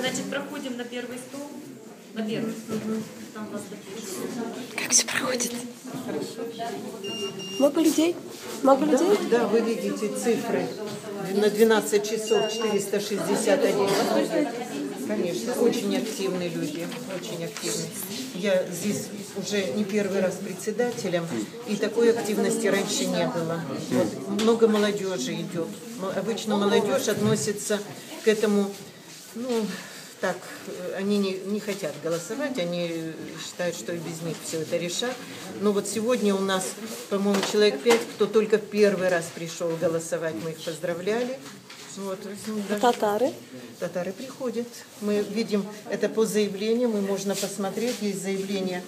Значит, проходим на первый стол. На первый. Там вас запишут. Как все проходит? Много людей? Много людей? Да, вы видите цифры. На 12 часов 461. Конечно, очень активные люди, очень активные. Я здесь уже не первый раз председателем, и такой активности раньше не было. Вот, много молодежи идет. Но Обычно молодежь относится к этому, ну, так, э, они не, не хотят голосовать, они считают, что и без них все это решат. Но вот сегодня у нас, по-моему, человек пять, кто только первый раз пришел голосовать, мы их поздравляли. Вот, ну, даже- Татары? Татары приходят. Мы видим это по заявлениям, и можно посмотреть, есть заявление.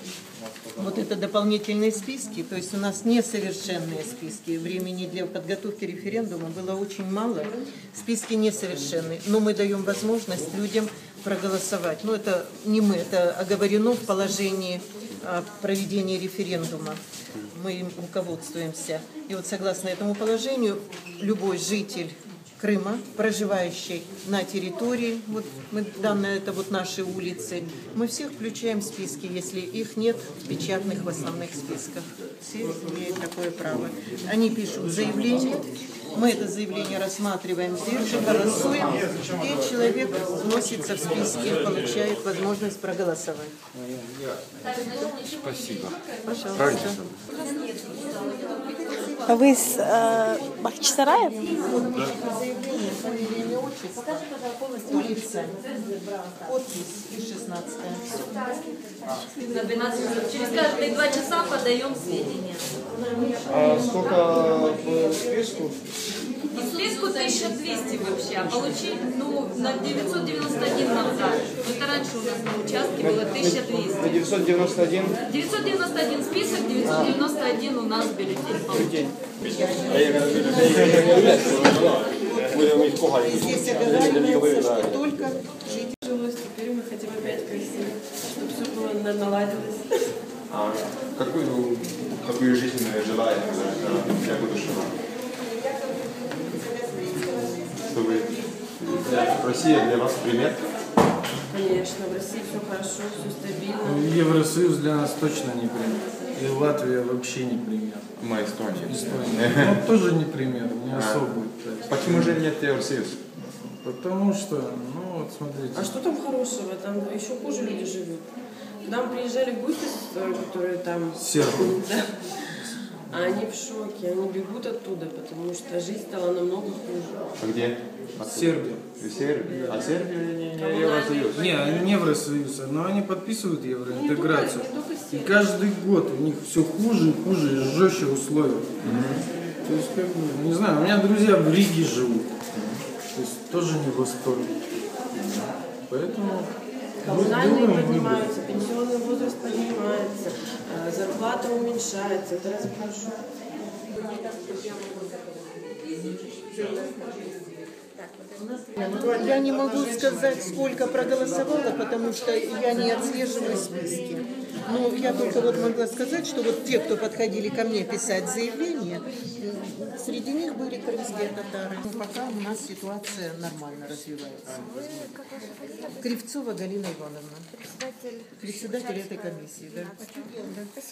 Вот это дополнительные списки, то есть у нас несовершенные списки. Времени для подготовки референдума было очень мало. Списки несовершенные, но мы даем возможность людям проголосовать. Но это не мы, это оговорено в положении о проведении референдума. Мы им руководствуемся. И вот согласно этому положению любой житель Крыма, проживающий на территории, вот мы, данные это вот наши улицы, мы всех включаем в списки, если их нет в печатных в основных списках. Все имеют такое право. Они пишут заявление, мы это заявление рассматриваем здесь же, голосуем, и человек вносится в списки, получает возможность проголосовать. Спасибо. Пожалуйста. А вы из э, Бахчисарая? Улица, подпись и 16 На 12 часов. Через каждые два часа подаем сведения. А сколько в списку? И списку 1200 вообще, а получили, ну, на 991 нам дали. Ну, Это раньше у нас на участке было 1200. На 991 991 список, 991 у нас бюллетень. Здесь оговаривается, что только Жилось, теперь мы хотим опять красиво, чтобы все было на- наладилось. А какую, какую жизнь для, для будущего? Чтобы Россия для вас пример? Конечно, в России все хорошо, все стабильно. Евросоюз для нас точно не пример. И Латвия вообще не пример. Мы Эстония. Эстония ну, тоже не пример, не особый. то есть. Почему же нет Евросоюз? Потому что, ну вот смотрите, А что там хорошего? Там еще хуже люди живут. К нам приезжали гости, которые там... Сербы. Да. А они в шоке, они бегут оттуда, потому что жизнь стала намного хуже. А где? Сербия. В Сербии. А Сербия не, не Евросоюз. Не, они не Евросоюз, но они подписывают евроинтеграцию. Не только- не только И Сербия. каждый год у них все хуже и хуже, и жестче условия. То есть, как бы, не знаю, у меня друзья в Риге живут. То есть тоже не в восторге. Поэтому Коммунальные поднимаются, пенсионный возраст зарплата уменьшается. Это разве? Я не могу сказать, сколько проголосовало, потому что я не отслеживаю списки. Но я только вот могла сказать, что вот те, кто подходили ко мне писать заявление, среди них были крымские татары. Но пока у нас ситуация нормально развивается. Кривцова Галина Ивановна. Председатель этой комиссии, да. Да.